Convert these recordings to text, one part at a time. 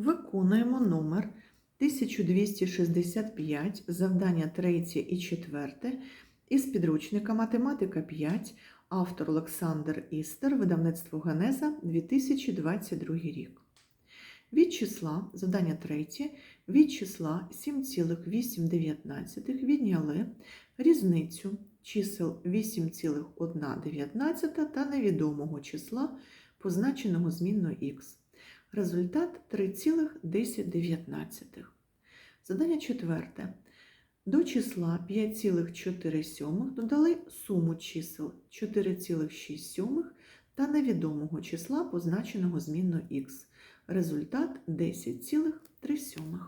Виконуємо номер 1265, завдання 3 і 4 із підручника Математика 5, автор Олександр Істер, видавництво Генеза 2022 рік. Від числа, завдання 3, від числа 7,819 відняли різницю чисел 8,119 та невідомого числа, позначеного змінною х. Результат 3,1019. Задання четверте. До числа 5,4 додали суму чисел 4,6 та невідомого числа, позначеного змінною х. Результат 10,3.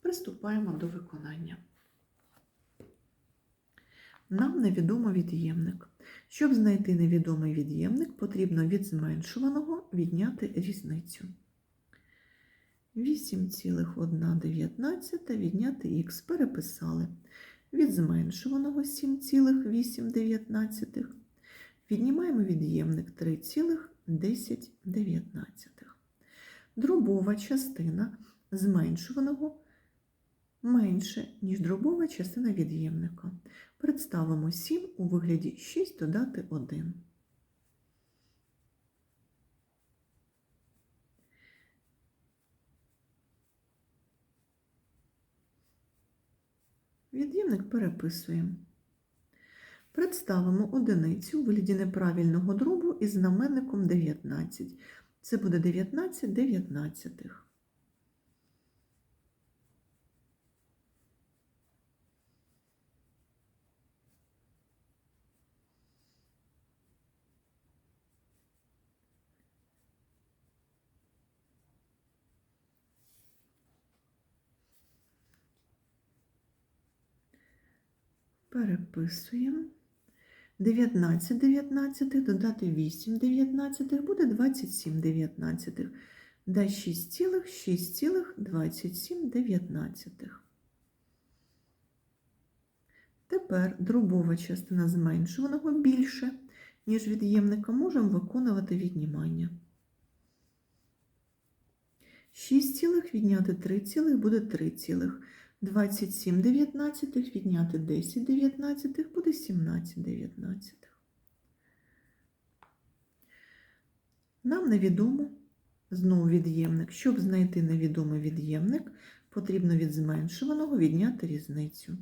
Приступаємо до виконання. Нам невідомо від'ємник. Щоб знайти невідомий від'ємник, потрібно від зменшуваного відняти різницю. 8,119 відняти х переписали. Від зменшуваного 7,819. Віднімаємо від'ємник 3,1019. Дробова частина зменшуваного менше, ніж дробова частина від'ємника. Представимо 7 у вигляді 6 додати 1. Від'ємник переписуємо. Представимо одиницю у вигляді неправильного дробу із знаменником 19. Це буде 19 дев'ятнадцятих. Переписуємо. 19 дев'ятнадцятих додати 8 дев'ятнадцятих буде 27 дев'ятнадцятих. Да 6,6,27 дев'ятнадцятих. Тепер дробова частина зменшуваного більше, ніж від'ємника, можемо виконувати віднімання. 6 цілих відняти 3 цілих буде 3 цілих. 27 дев'ятнадцятих відняти 10 дев'ятнадцятих буде 17 дев'ятнадцятих. Нам невідомо знову від'ємник. Щоб знайти невідомий від'ємник, потрібно від зменшуваного відняти різницю.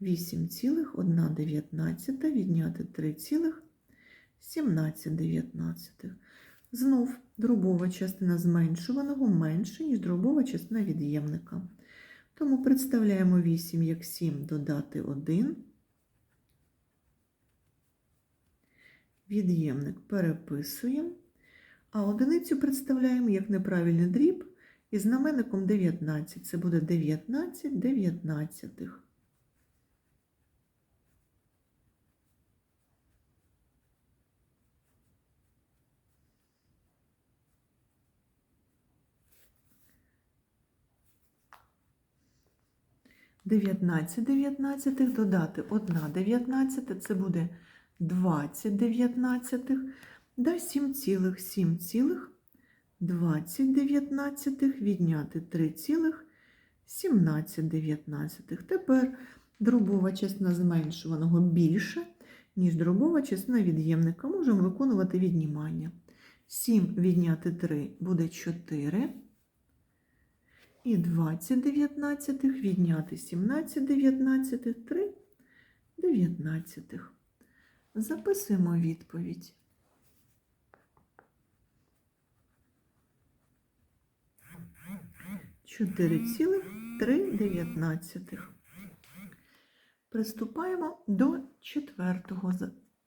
8,1 відняти 3,17. Знов дробова частина зменшуваного менше, ніж дробова частина від'ємника. Тому представляємо 8 як 7 додати 1. Від'ємник переписуємо, а одиницю представляємо як неправильний дріб із знаменником 19. Це буде 19 дев'ятнадцятих. Дев'ятнадцять дев'ятнадцятих додати 1 дев'ятнадцята, це буде 20 дев'ятнадцятих, да 7 цілих, 7 цілих, 20 дев'ятнадцятих, відняти 3 цілих, 17 дев'ятнадцятих. Тепер дробова частина зменшуваного більше, ніж дробова частина від'ємника. Можемо виконувати віднімання. 7 відняти 3 буде 4. І 20 дев'ятнадцятих відняти 17 дев'ятнадцятих, 3 дев'ятнадцятих. Записуємо відповідь. Чотири цілих три дев'ятнадцятих. Приступаємо до четвертого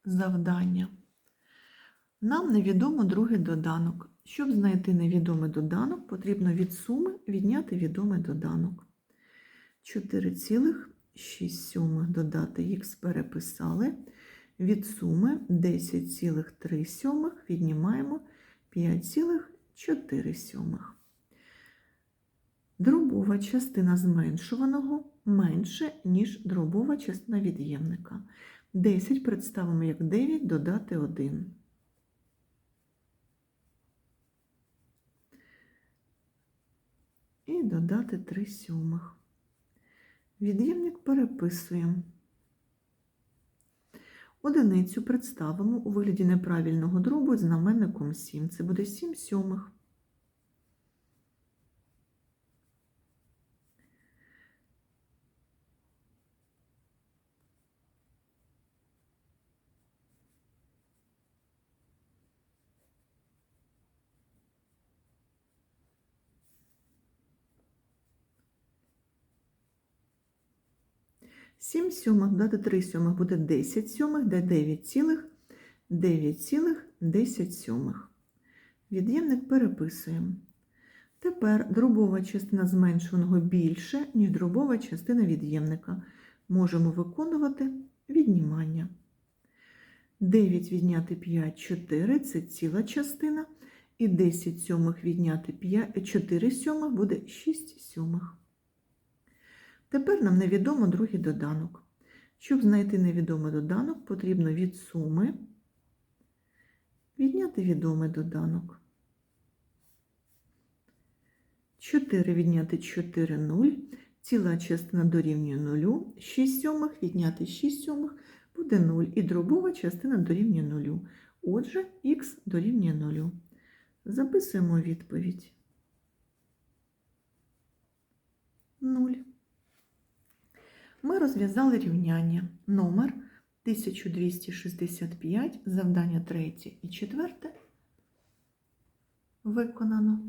завдання. Нам невідомо другий доданок. Щоб знайти невідомий доданок, потрібно від суми відняти відомий доданок. 4,6 додати х переписали. Від суми 10,3 віднімаємо 5,4. Дробова частина зменшуваного менше, ніж дробова частина від'ємника. 10 представимо як 9 додати 1. і додати 3 сьомих. Від'ємник переписуємо. Одиницю представимо у вигляді неправильного дробу з знаменником 7. Це буде 7 сьомих. Сім сьомих додати 3 сьомих буде 10 сьомих, де 9 цілих, 9 цілих 10 сьомих. Від'ємник переписуємо. Тепер дробова частина зменшуваного більше, ніж дробова частина від'ємника. Можемо виконувати віднімання. 9 відняти 5 – 4 – це ціла частина. І 10 сьомих відняти 5, 4 сьомих буде 6 сьомих. Тепер нам невідомо другий доданок. Щоб знайти невідомий доданок, потрібно від суми відняти відомий доданок. 4 відняти 4 – 0, ціла частина дорівнює 0, 6 сьомих відняти 6 сьомих буде 0, і дробова частина дорівнює 0. Отже, х дорівнює 0. Записуємо відповідь. 0. Ми розв'язали рівняння номер 1265, завдання 3 і 4 виконано.